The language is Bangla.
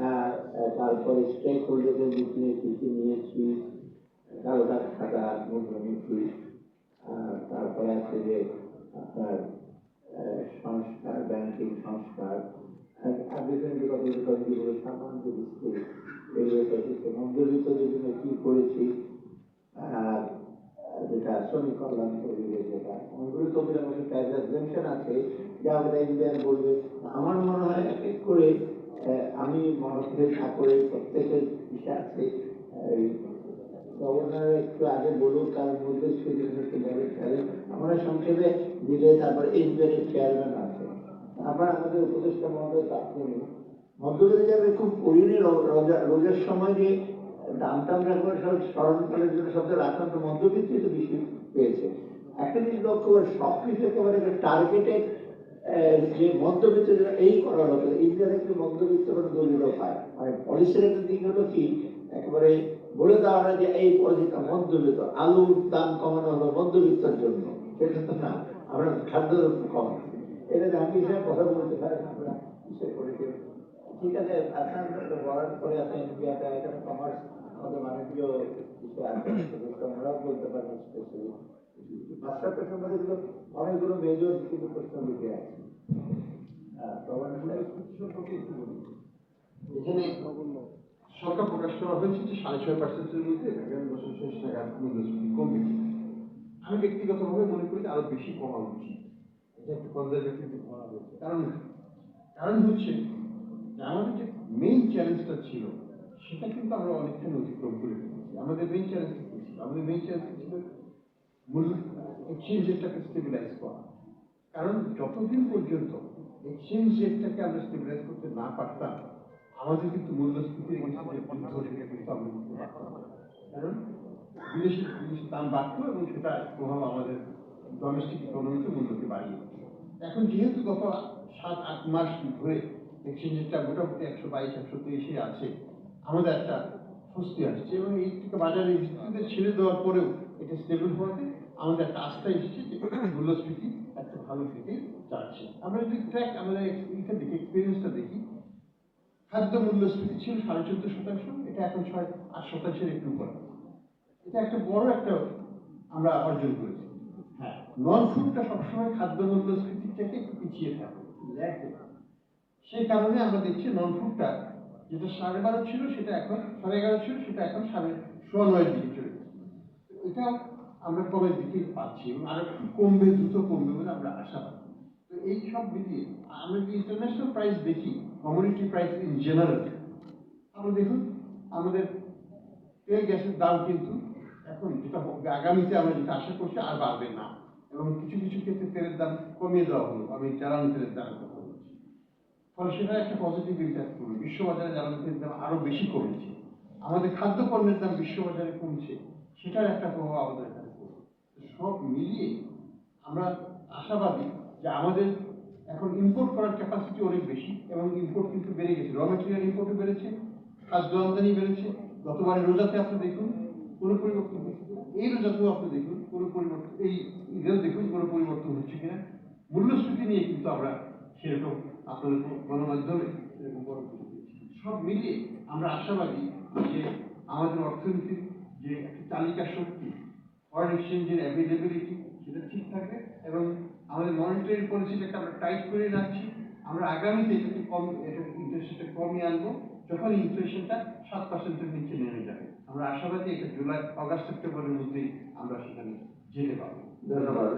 আহ, তারপরে স্টেক হোল্ডারদের মিটিংয়ে কি কি নিয়েছি কালো দাগ মুদ্রানীতি আহ, তারপরে আছে যে আপনার সংস্কার ব্যাংকিং সংস্কার এগুলো করেছি মধ্যবিত্ত জন্য কি করেছি যেটা শ্রমিক কল্যাণ পরিবেশ যেটা ওইগুলো তো অবশ্য ট্যাক্স আছে যা আমরা ইন্ডিয়ান বলবে আমার মনে হয় এক এক করে আমি মনে করি করে প্রত্যেকের বিষয় আছে, এই গভর্নর একটু আগে বলুক কারণ মধ্যে সেদিন একটু বলে ফেলে আমরা সংক্ষেপে দিলে তারপর এসবিআই চেয়ারম্যান আছে। আবার আমাদের উপদেষ্টা মহোদয় তাকে মধ্যবিত্ত যাবে খুব করিনি রোজা, রোজার সময় যে দাম টাম রাখবার সব স্মরণ করার জন্য শব্দ রাখলাম, তো মধ্যবিত্তই তো বেশি পেয়েছে। একটা জিনিস লক্ষ্য করে সব কিছু একেবারে টার্গেটেড যে মধ্যবিত্ত এই করা হলো ইন্ডিয়ার একটু মধ্যবিত্ত কোনো দলিল পায় মানে পলিসির একটা দিক হলো কি, একেবারে বলে দেওয়া হয় যে এই পলিসিটা মধ্যবিত্ত, আলুর দাম কমানো হলো মধ্যবিত্তের জন্য। সেটা তো না, আমরা খাদ্য কমাচ্ছি এটা আমি হিসাবে কথা বলতে পারি আমরা ঠিক আছে, আপনার বলার পরে আপনি ইন্ডিয়াতে এখানে কমার্স আমাদের বাণিজ্য বিষয় আমরাও বলতে পারি স্পেশালি ভাষা প্রশ্ন অনেকগুলো মেজর কিন্তু প্রশ্ন লিখে আছে। হ্যাঁ এখানে সরকার প্রকাশ করা হয়েছে যে সাড়ে ছয় পার্সেন্টের মধ্যে আগামী বছর শেষ নাগাদ মূল্যস্ফীতি কমবে আমি ব্যক্তিগতভাবে মনে করি আরও বেশি কমা উচিত। এটা একটু কনজারভেটিভ করা হয়েছে। কারণ কারণ হচ্ছে আমাদের যে মেইন চ্যালেঞ্জটা ছিল, সেটা কিন্তু আমরা অনেকখানি অতিক্রম করে ফেলেছি। আমাদের মেইন চ্যালেঞ্জটা ছিল? আমাদের মেইন চ্যালেঞ্জটা ছিল মূল্য এক্সচেঞ্জ রেটটাকে স্টেবিলাইজ করা কারণ যতদিন পর্যন্ত এক্সচেঞ্জ রেটটাকে আমরা স্টেবিলাইজ করতে না পারতাম, আমাদের কিন্তু মূল্যস্ফীতির কিন্তু আমরা করতে পারতাম। কারণ বিদেশি জিনিসের দাম বাড়তো এবং সেটা প্রভাব আমাদের ডোমেস্টিক ইকোনমিতে মূল্যকে বাড়িয়ে এখন যেহেতু গত সাত, আট মাস ধরে এক্সচেঞ্জ রেটটা মোটামুটি একশো বাইশ, একশো তেইশে আছে, আমাদের একটা স্বস্তি আসছে এবং এই বাজারে ছেড়ে দেওয়ার পরেও এটা স্টেবল হওয়াতে আমাদের একটা আস্থা এসেছে যে মূল্যস্ফীতি একটা ভালো দিকে যাচ্ছে আমরা যদি ট্র্যাক আমাদের ইটা দেখি এক্সপিরিয়েন্সটা দেখি খাদ্য মূল্যস্ফীতি ছিল সাড়ে চোদ্দ শতাংশ এটা এখন ছয় আট শতাংশের একটু উপরে। এটা একটা বড় একটা আমরা অর্জন করেছি। হ্যাঁ নন ফুডটা সবসময় খাদ্য মূল্যস্ফীতির থেকে একটু পিছিয়ে থাকে। সেই কারণে আমরা দেখছি নন ফুডটা যেটা সাড়ে বারো ছিল সেটা এখন সাড়ে এগারো ছিল সেটা এখন সাড়ে সোয়া নয়ের দিকে চলে। এটা আমরা কমের দিকে পাচ্ছি এবং আর একটু কমবে, দ্রুত কমবে বলে আমরা আশা পাচ্ছি তো এই সব মিলিয়ে আমরা যদি ইন্টারন্যাশনাল প্রাইস দেখি কমিউনিটি প্রাইস ইন জেনারেল আমরা দেখুন, আমাদের তেল, গ্যাসের দাম কিন্তু এখন যেটা আগামীতে আমরা যেটা আশা করছি আর বাড়বে না। এবং কিছু কিছু ক্ষেত্রে তেলের দাম কমিয়ে দেওয়া হলো, আমি জ্বালানি তেলের দাম কথা বলছি। ফলে সেটা একটা পজিটিভ ইম্প্যাক্ট করবে বিশ্ববাজারে জ্বালানি তেলের দাম আরও বেশি কমেছে। আমাদের খাদ্য পণ্যের দাম বিশ্ববাজারে কমছে। সেটার একটা প্রভাব আমাদের এখানে পড়বে। সব মিলিয়ে আমরা আশাবাদী যে আমাদের এখন ইম্পোর্ট করার ক্যাপাসিটি অনেক বেশি এবং ইম্পোর্ট কিন্তু বেড়ে গেছে। র মেটেরিয়াল ইম্পোর্টও বেড়েছে, খাদ্য আমদানি বেড়েছে। গতবারের রোজাতে আপনি দেখুন কোনো পরিবর্তন হচ্ছে এই রোজাতেও আপনি দেখুন কোনো পরিবর্তন, এই ঈদেও দেখুন কোনো পরিবর্তন হচ্ছে কিনা। মূল্যস্ফীতি নিয়ে কিন্তু আমরা সেরকম আপনাদের গণমাধ্যমে সেরকম বড় সব মিলিয়ে আমরা আশাবাদী যে আমাদের অর্থনীতির যে একটা তালিকা শক্তি ফরেন এক্সচেঞ্জের অ্যাভেলেবিলিটি সেটা ঠিক থাকে এবং আমাদের মনিটারি পলিসিটাকে আমরা টাইট করে রাখছি। আমরা আগামীতে এটাকে কম এটা ইন্টারেস্টটা কমিয়ে আনব যখন ইনফ্লেশনটা সাত পার্সেন্টের নিচে নেমে যাবে। আমরা আশাবাদী এটা জুলাই অগাস্ট সেপ্টেম্বরের মধ্যেই আমরা সেখানে যেতে পারব ধন্যবাদ।